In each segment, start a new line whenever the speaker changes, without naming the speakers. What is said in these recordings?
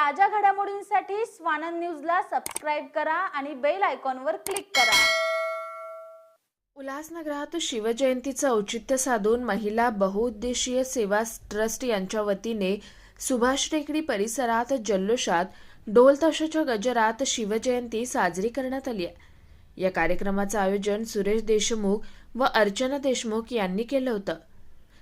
ताज्या घडामोडींसाठी स्वानंद न्यूजला सबस्क्राईब करा आणि बेल आयकॉनवर क्लिक करा.
उल्हासनगरात शिवजयंतीचं औचित्य साधून महिला बहुउद्देशीय सेवा ट्रस्ट यांच्या वतीने सुभाष टेकडी परिसरात जल्लोषात ढोल ताशाच्या गजरात शिवजयंती साजरी करण्यात आली आहे. या कार्यक्रमाचं आयोजन सुरेश देशमुख व अर्चना देशमुख यांनी केलं होतं.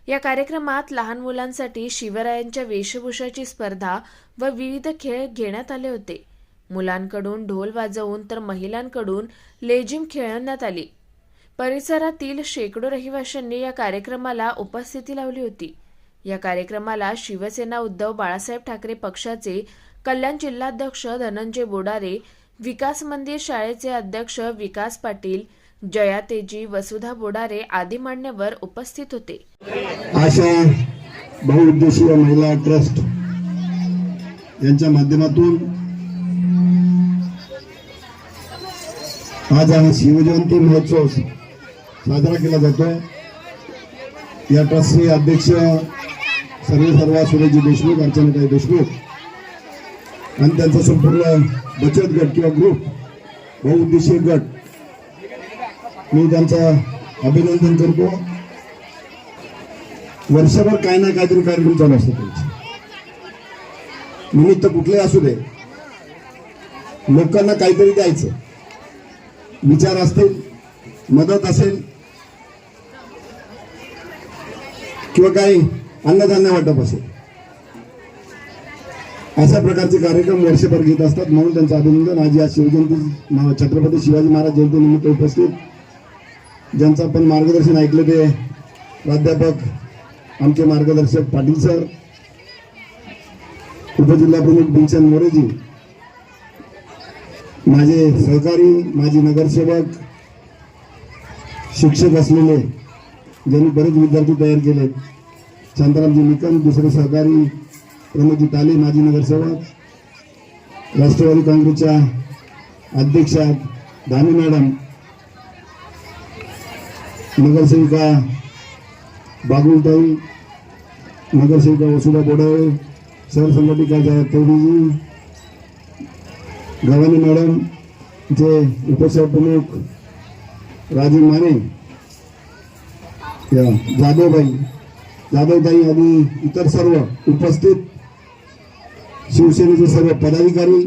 या कार्यक्रमात लहान मुलांसाठी शिवरायांच्या वेशभूषाची स्पर्धा व विविध खेळ घेण्यात आले होते. मुलांकडून ढोल वाजवून तर महिलांकडून लेझिम खेळवण्यात आली. परिसरातील शेकडो रहिवाशांनी या कार्यक्रमाला उपस्थिती लावली होती. या कार्यक्रमाला शिवसेना उद्धव बाळासाहेब ठाकरे पक्षाचे कल्याण जिल्हाध्यक्ष धनंजय बोडारे विकास मंदिर शाळेचे अध्यक्ष विकास पाटील जया तेजी वसुधा बोडारे आदी मान्यवर उपस्थित होते.
आशा बहुउद्देशीय महिला ट्रस्ट यांच्या माध्यमातून आज हा शिवजयंती महोत्सव साजरा केला जातो या ट्रस्टचे अध्यक्ष सर्वे सर्वा सुरेजी देशमुख अर्चनाताई देशमुख आणि त्यांचा संपूर्ण बचत गट किंवा ग्रुप बहुउद्देशीय गट मी त्यांचं अभिनंदन करतो. वर्षभर काय ना काहीतरी कार्यक्रम चालू असतो त्यांचे. निमित्त कुठले असू दे. लोकांना काहीतरी द्यायचं. विचार असतील मदत असेल किंवा काही अन्नधान्य वाटप असेल. अशा प्रकारचे कार्यक्रम वर्षभर घेत असतात. म्हणून त्यांचं अभिनंदन. आज या शिवजयंती छत्रपती शिवाजी महाराज जयंतीनिमित्त उपस्थित ज्यांचं आपण मार्गदर्शन ऐकलं ते प्राध्यापक आमचे मार्गदर्शक पाटील सर उपजिल्हाप्रमुख भीमसेन मोरेजी माझे सहकारी माजी नगरसेवक शिक्षक असलेले ज्यांनी बरेच विद्यार्थी तयार केले. शांतारामजी निकम दुसरे सहकारी प्रमोदजी ताले माजी नगरसेवक राष्ट्रवादी काँग्रेसच्या अध्यक्षा दानी मॅडम नगरसेविका बागुलताई नगरसेविका वसुधा बोडावे सरसंघटिका संघटिका तेवडीजी मॅडम जे उपशहर प्रमुख राजीव माने या जाधवबाई जाधवताई आणि इतर सर्व उपस्थित शिवसेनेचे सर्व पदाधिकारी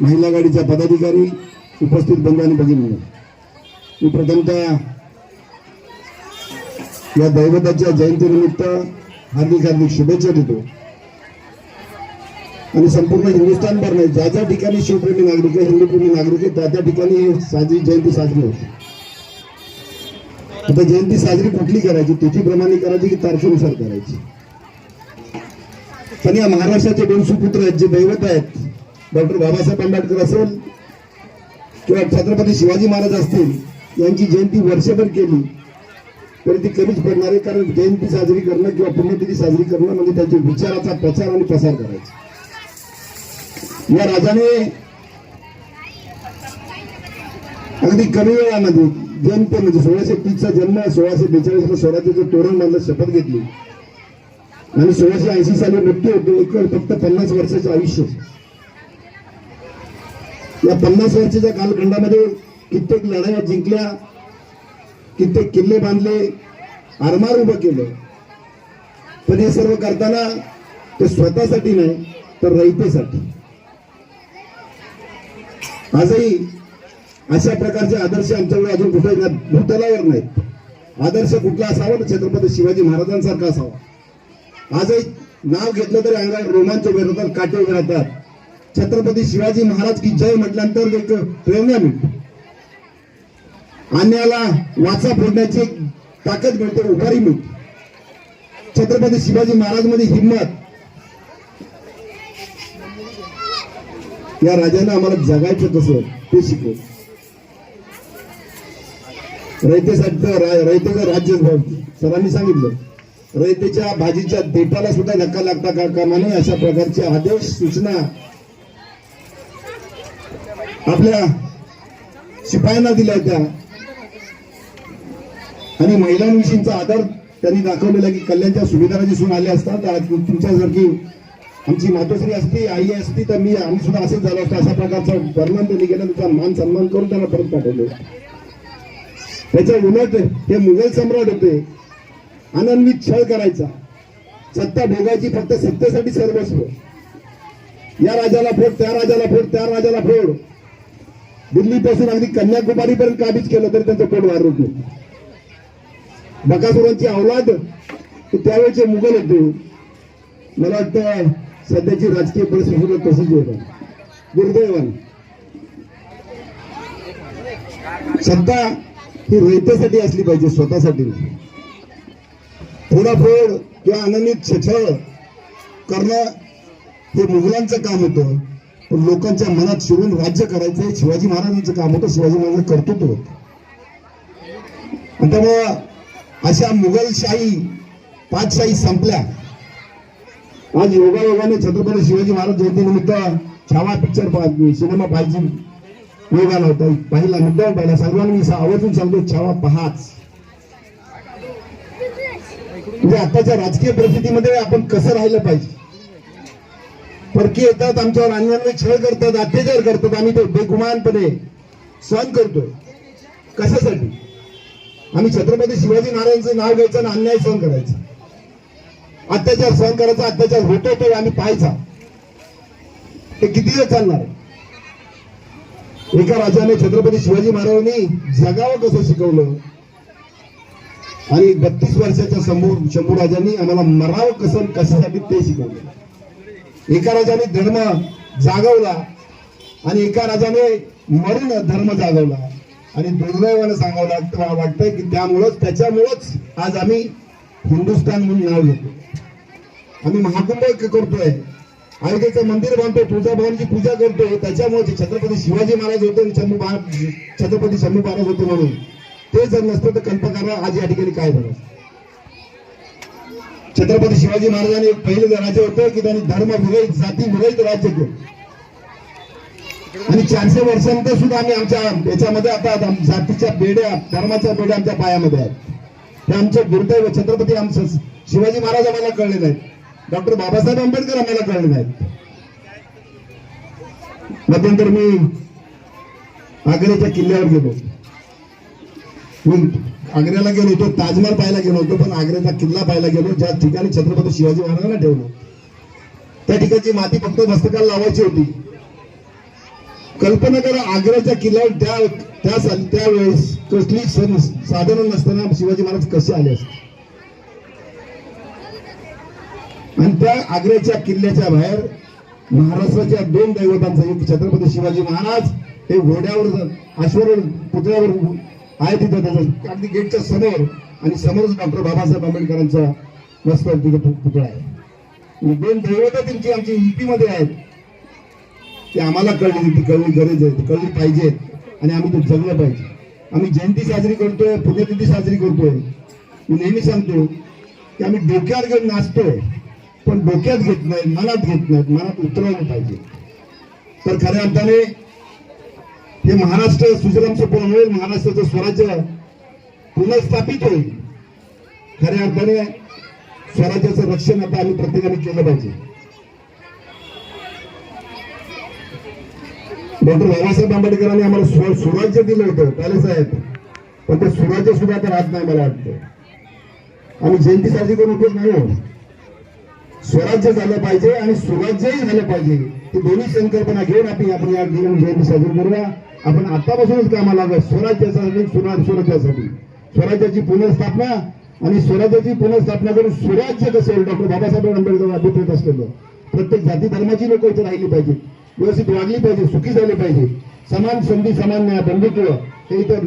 महिला गाडीच्या पदाधिकारी उपस्थित बंधू आणि भगिनी. मी प्रथमतः या दैवताच्या जयंतीनिमित्त हार्दिक हार्दिक शुभेच्छा देतो. आणि संपूर्ण हिंदुस्थानभर नाही ज्या ज्या ठिकाणी शिवप्रेमी नागरिक आहे हिंदूप्रेमी नागरिक आहे त्या त्या ठिकाणी साजरी जयंती साजरी होते. आता जयंती साजरी कुठली करायची? तिथीप्रमाणे करायची की तारखेनुसार करायची? पण या महाराष्ट्राचे दोन सुपुत्र आहेत जे दैवत आहेत डॉक्टर बाबासाहेब आंबेडकर असेल किंवा छत्रपती शिवाजी महाराज असतील यांची जयंती वर्षभर केली. तरी ती कमीच पडणार आहे कारण जयंती साजरी करणं किंवा पुण्यतिथी साजरी करणं म्हणजे त्यांच्या विचाराचा प्रचार आणि प्रसार करायचा. या राजाने अगदी कमी वेळामध्ये जयंती म्हणजे सोळाशे तीसचा जन्म सोळाशे बेचाळीसला स्वराज्याचं तोरण बांधलं शपथ घेतली. आणि सोळाशे ऐंशी साली मृत्यू होतो एक फक्त पन्नास वर्षाचं आयुष्य. या पन्नास वर्षाच्या कालखंडामध्ये कित्येक लढाया जिंकल्या. कित्येक किल्ले बांधले आरमार उभं केलं. पण हे सर्व करताना ते स्वतःसाठी नाही तर रयतेसाठी. आजही अशा प्रकारचे आदर्श आमच्याकडे अजून कुठे भूतलावर नाहीत. आदर्श कुठला असावा ना छत्रपती शिवाजी महाराजांसारखा असावा. आजही नाव घेतलं तरी अंगावर रोमांच उभे राहतात काटे उभे राहतात. छत्रपती शिवाजी महाराज की जय म्हटल्यानंतर एक प्रेरणा मिळते. अन्याला वाचा फोडण्याची ताकद मिळते उभारी मिळते. छत्रपती शिवाजी महाराजमध्ये हिंमत. या राजानं आम्हाला जगायचं कसं? ते शिकव रयतेसाठी तर रा- सरांनी सांगितलं रयतेच्या भाजीच्या देठाला सुद्धा धक्का लागता का कामा नये अशा प्रकारचे आदेश सूचना आपल्या शिपायांना दिल्या होत्या. आणि महिलांविषयीचा आदर त्यांनी दाखवलेला की कल्याणच्या सुभेदाराची सून आले असतात. आज तुमच्यासारखी आमची मातोश्री असती आई असती तर मी आम्ही सुद्धा असंच झालो असतो. अशा प्रकारचं वर्णन त्यांनी केलं. त्याचा मान सन्मान करून त्यांना परत पाठवले. त्याच्या उलट हे मुघल सम्राट होते. आनंदवीत छळ करायचा. सत्ता भोगायची फक्त सत्तेसाठी सर्वस्व या राजाला फोड त्या राजाला फोड त्या राजाला फोड. दिल्लीपासून अगदी कन्याकुमारीपर्यंत काबीज केलं तरी त्यांचं पोट वाढत नाही बकासुरांची अवलाद त्यावेळेचे मुघल होते. मला वाटतं सध्याची राजकीय परिस्थिती तसंच होत दुर्दैवान. सत्ता ही रयतेसाठी असली पाहिजे स्वतःसाठी थोडाफोड किंवा अनन्वित छळ करणं हे मुघलांचं काम होतं. पण लोकांच्या मनात शिरून राज्य करायचं हे शिवाजी महाराजांचं काम होतं. शिवाजी महाराज कर्तृत्व होतं. त्यामुळं अशा मुघलशाही पाचशाही संपल्या. आज योगायोगाने छत्रपती शिवाजी महाराज जयंतीनिमित्त छावा पिक्चर सिनेमा पाहिजे योग आला होता. पाहिला मुद्दा पाहिला. सर्वांनी मी आवर्जून सांगतो छावा पहाच. म्हणजे आताच्या राजकीय परिस्थितीमध्ये आपण कसं राहिलं पाहिजे? परकी येतात आमच्यावर अन्यान्य छळ करतात अत्याचार करतात. आम्ही ते बेगुमानपणे सहन करतोय. कशासाठी? आम्ही छत्रपती शिवाजी महाराजांचं नाव घ्यायचं आणि अन्याय सहन करायचा. अत्याचार सहन करायचा अत्याचार होतो तो आम्ही पाहायचा. ते किती वेळ चालणार? एका राजाने छत्रपती शिवाजी महाराजांनी जगावं कसं शिकवलं? आणि बत्तीस वर्षाच्या समोर शंभू राजांनी आम्हाला मरावं कसं कशासाठी ते शिकवलं? एका राजाने धर्म जागवला आणि एका राजाने मरून धर्म जागवला. आणि दुर्दैवानं सांगावं लागतं वाटतंय की त्यामुळंच त्याच्यामुळंच आज आम्ही हिंदुस्थान म्हणून नाव घेतो आम्ही महाकुंभ करतोय. अयोध्येचं मंदिर बांधतो तुळजाभवानीची पूजा करतोय. त्याच्यामुळे छत्रपती शिवाजी महाराज होते आणि शंभू छत्रपती शंभू महाराज होते म्हणून. ते जर नसतं तर कल्पकारा आज या ठिकाणी काय झालं? छत्रपती शिवाजी महाराजांनी पहिले राज्य होतं की त्यांनी धर्म विरहित जाती विरहित राज्य केलं. आणि चारशे वर्षानंतर सुद्धा आम्ही आमच्या याच्यामध्ये आता जातीच्या बेड्या धर्माच्या बेड्या आमच्या पायामध्ये आहेत. ते आमचे दुर्दैव छत्रपती आमचं शिवाजी महाराज आम्हाला कळले नाहीत डॉक्टर बाबासाहेब आंबेडकर आम्हाला कळले नाहीत मध्यंतर मी आग्र्याच्या किल्ल्यावर गेलो. मी आग्र्याला गेलो होतो ताजमहल पाहायला गेलो होतो पण आग्र्याचा किल्ला पाहायला गेलो ज्या ठिकाणी छत्रपती शिवाजी महाराजांना ठेवलं. त्या ठिकाणची माती फक्त मस्तकाला लावायची होती. कल्पना करा आग्र्याच्या किल्ल्यावर त्या त्या त्यावेळेस कसली सण साधनं नसताना शिवाजी महाराज कसे आले असते? आणि त्या आग्र्याच्या किल्ल्याच्या बाहेर महाराष्ट्राच्या दोन दैवतांचा एक छत्रपती शिवाजी महाराज हे घोड्यावर अश्वर पुतळ्यावर आहे तिथं त्याचं अगदी गेटच्या समोर. आणि समोरच डॉक्टर बाबासाहेब आंबेडकरांचा मस्त तिथं पुतळा आहे. दोन दैवत त्यांची आमची युपी मध्ये आहेत. ती आम्हाला कळली ती कळली गरज आहे कळली पाहिजे आणि आम्ही ते जगलं पाहिजे. आम्ही जयंती साजरी करतोय पुण्यतिथी साजरी करतोय. मी नेहमी सांगतो की आम्ही डोक्यावर घेऊन नाचतोय पण डोक्यात घेत नाही मनात घेत नाहीत मनात उतरवलं पाहिजे. तर खऱ्या अर्थाने हे महाराष्ट्र सुजलाम सुफलाम होईल महाराष्ट्राचं स्वराज्य पुनर्स्थापित होईल. खऱ्या अर्थाने स्वराज्याचं रक्षण आता आम्ही प्रत्येकाने केलं पाहिजे. डॉक्टर बाबासाहेब आंबेडकरांनी आम्हाला स्व- सुराज्य दिलं होतं त्याला साहेब पण ते स्वराज्य सुद्धा आता राहत नाही मला वाटतं. आम्ही जयंती साजरी करून उपयोग नाही हो स्वराज्य झालं पाहिजे आणि सुराज्यही झालं पाहिजे. ती दोन्ही संकल्पना घेऊन आपण आपण या जयंती साजरी करूया आपण आतापासूनच कामाला लागूया स्वराज्यासाठी सुरा स्वराज्यासाठी स्वराज्याची पुनर्स्थापना आणि स्वराज्याची पुनर्स्थापना करून स्वराज्य कसं डॉक्टर बाबासाहेब आंबेडकर अभिप्रेत असलेलं. प्रत्येक जाती धर्माची लोक इथे राहिली पाहिजेत. व्यवस्थित लागली पाहिजे सुखी झाले पाहिजे. समान संधी समान न्याय बंधुत्व हे इतर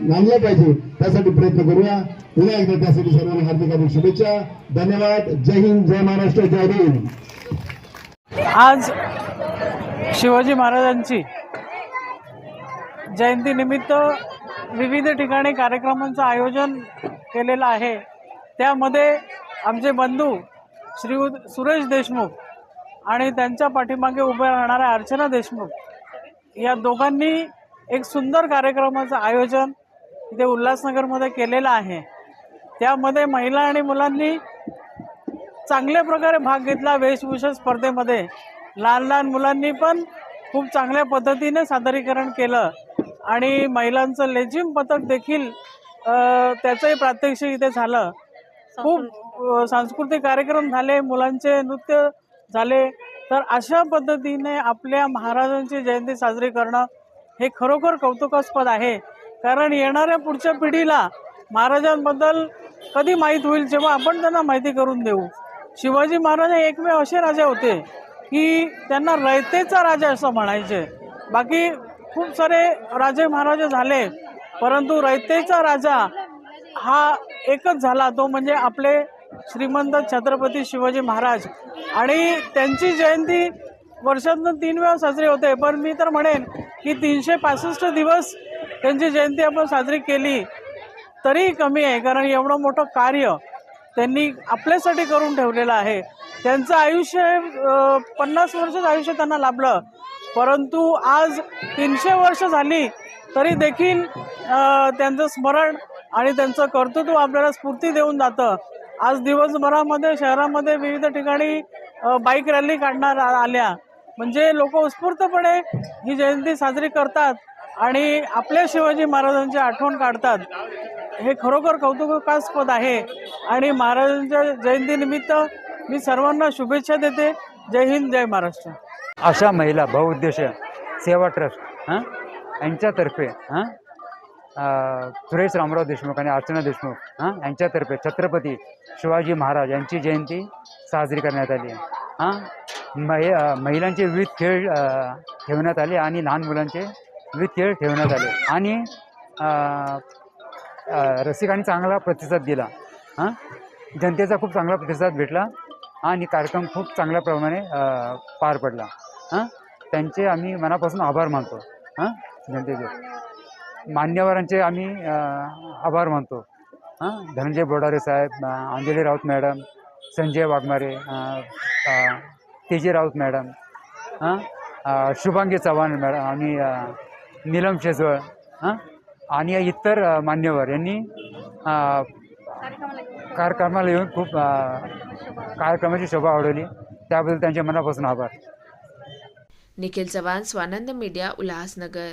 मानलं पाहिजे. त्यासाठी प्रयत्न करूया. पुन्हा एकदा त्यासाठी सर्वांना हार्दिक हार्दिक शुभेच्छा. धन्यवाद. जय हिंद जय महाराष्ट्र जय भीम.
आज शिवाजी महाराजांची जयंतीनिमित्त विविध ठिकाणी कार्यक्रमांचं आयोजन केलेलं आहे. त्यामध्ये आमचे बंधू श्री सुरेश देशमुख आणि त्यांच्या पाठीमागे उभ्या राहणाऱ्या अर्चना देशमुख या दोघांनी एक सुंदर कार्यक्रमाचं आयोजन इथे उल्हासनगरमध्ये केलेलं आहे. त्यामध्ये महिला आणि मुलांनी चांगल्या प्रकारे भाग घेतला. वेशभूषा स्पर्धेमध्ये लहान लहान मुलांनी पण खूप चांगल्या पद्धतीने सादरीकरण केलं. आणि महिलांचं लेझिम पथक देखील त्याचंही प्रात्यक्षिक इथे झालं. खूप सांस्कृतिक कार्यक्रम झाले. मुलांचे नृत्य झाले. तर अशा पद्धतीने आपल्या महाराजांची जयंती साजरी करणं हे खरोखर कौतुकास्पद आहे. कारण येणाऱ्या पुढच्या पिढीला महाराजांबद्दल कधी माहीत होईल जेव्हा आपण त्यांना माहिती करून देऊ. शिवाजी महाराज हे एकमेव असे राजा होते की त्यांना रयतेचा राजा असं म्हणायचे. बाकी खूप सारे राजे महाराजे झाले परंतु रयतेचा राजा हा एकच झाला. तो म्हणजे आपले श्रीमंत छत्रपती शिवाजी महाराज. आणि त्यांची जयंती वर्षातून तीन वेळा साजरी होते. पण मी तर म्हणेन की तीनशे पासष्ट दिवस त्यांची जयंती आपण साजरी केली तरी कमी आहे. कारण एवढं मोठं कार्य त्यांनी आपल्यासाठी करून ठेवलेलं आहे. त्यांचं आयुष्य पन्नास वर्षच आयुष्य त्यांना लाभलं. परंतु आज तीनशे वर्ष झाली तरी देखील त्यांचं स्मरण आणि त्यांचं कर्तृत्व आपल्याला स्फूर्ती देऊन जातं. आज दिवसभरामध्ये शहरामध्ये विविध ठिकाणी बाईक रॅली काढणार आ- आल्या. म्हणजे लोक उत्स्फूर्तपणे ही जयंती साजरी करतात आणि आपल्या शिवाजी महाराजांची आठवण काढतात. हे खरोखर कौतुकास्पद आहे. आणि महाराजांच्या जयंतीनिमित्त मी सर्वांना शुभेच्छा देते. जय हिंद जय महाराष्ट्र.
अशा महिला बहुउद्देश सेवा ट्रस्ट हां? यांच्यातर्फे हां? सुरेश रामराव देशमुख आणि अर्चना देशमुख हां यांच्यातर्फे छत्रपती शिवाजी महाराज यांची जयंती साजरी करण्यात आली. हां महि महिलांचे विविध खेळ ठेवण्यात आले आणि लहान मुलांचे विविध खेळ ठेवण्यात आले. आणि रसिकांनी चांगला प्रतिसाद दिला. हां जनतेचा खूप चांगला प्रतिसाद भेटला आणि कार्यक्रम खूप चांगल्या प्रमाणे पार पडला. हां त्यांचे आम्ही मनापासून आभार मानतो. हां जनतेचे. मान्यवरांचे आम्ही आभार मानतो. हां? धनंजय बोडारे साहेब अंजली राऊत मॅडम संजय वाघमारे तेजी राऊत मॅडम हां? शुभांगी चव्हाण मॅडम आणि नीलम शेजवळ हां? आणि इतर मान्यवर यांनी कार्यक्रमाला येऊन खूप कार्यक्रमाची शोभा वाढवली. त्याबद्दल त्यांचे मनापासून आभार.
निखिल चव्हाण स्वानंद मीडिया उल्हासनगर.